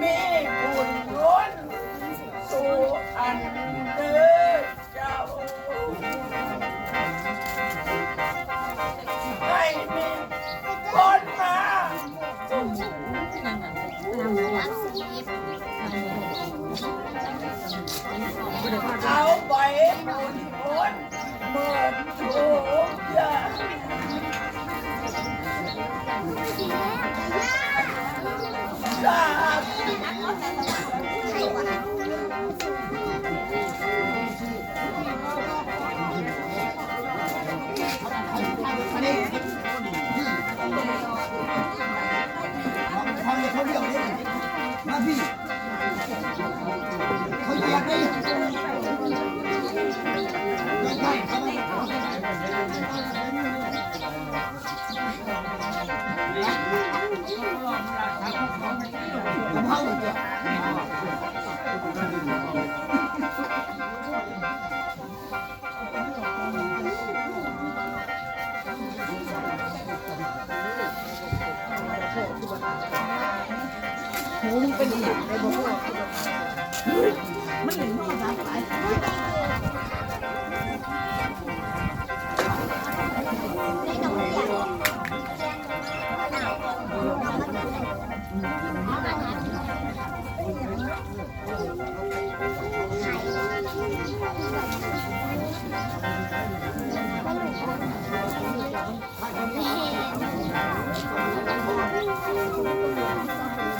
มีบุญล้นสู่อันเดิม นะพี่เขาเหยียบเลยผมเข้าเลมจ้ะ หูมึงเป็นอีหยังได้บ่พวกมันเหม็นมากนะไป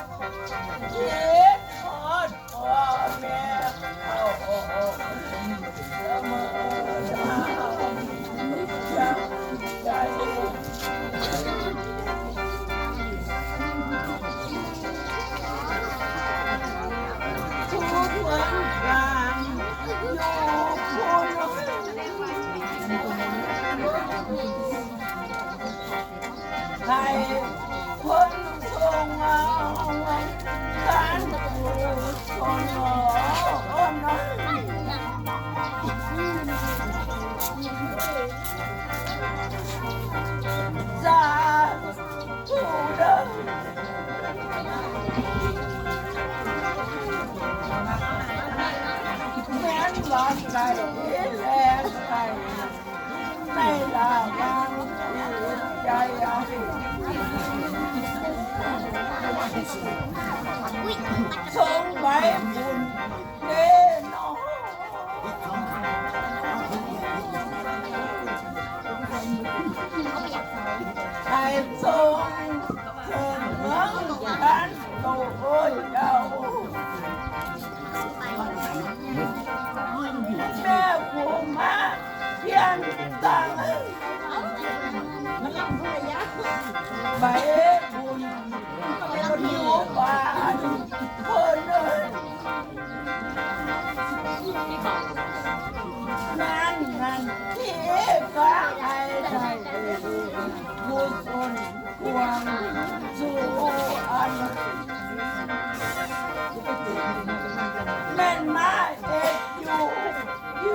Iya. 八十八元一斤三十ามันล่ำภบุญเม่บ้านั่นนั่นที่ก็ไอ้ใบุญคนควงสู่อันแมนมาเอ็ยู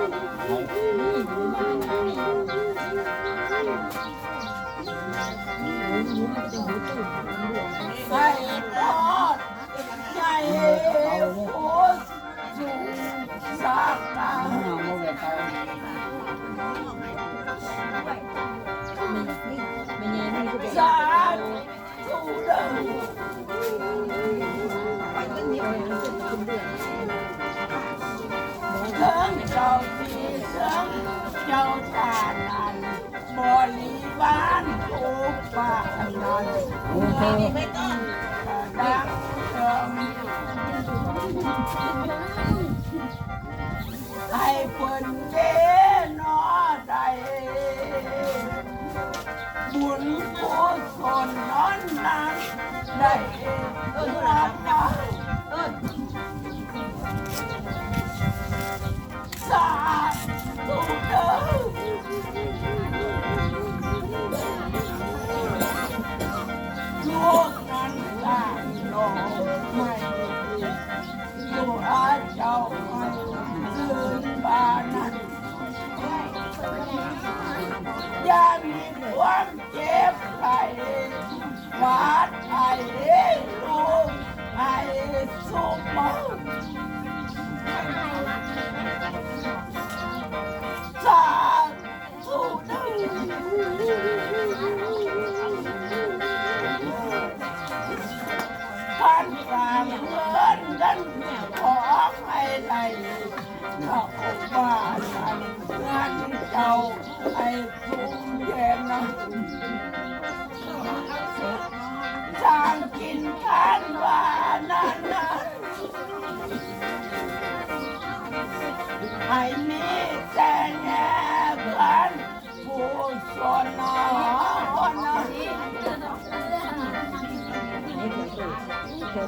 ให้รอดใจ ให้เพิ่นเจ้นอใดบุญกุศลนั้นนั้นได้รับ เงินกันขอให้ได้เข้าบ้านนั้นงานเจ้าให้ทุ่มเย็นนะสร้างกินทานว่านั้น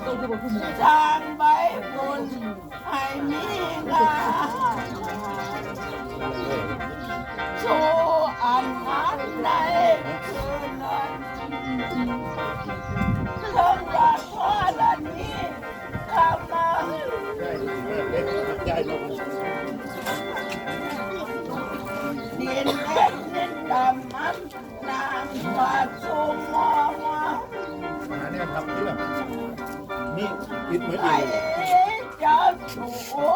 สร้านใบบุญให้มีงามสู่อันนั้นในคืนนั้นเริ่มรักพ่อละนี้ทำมา นี่คิด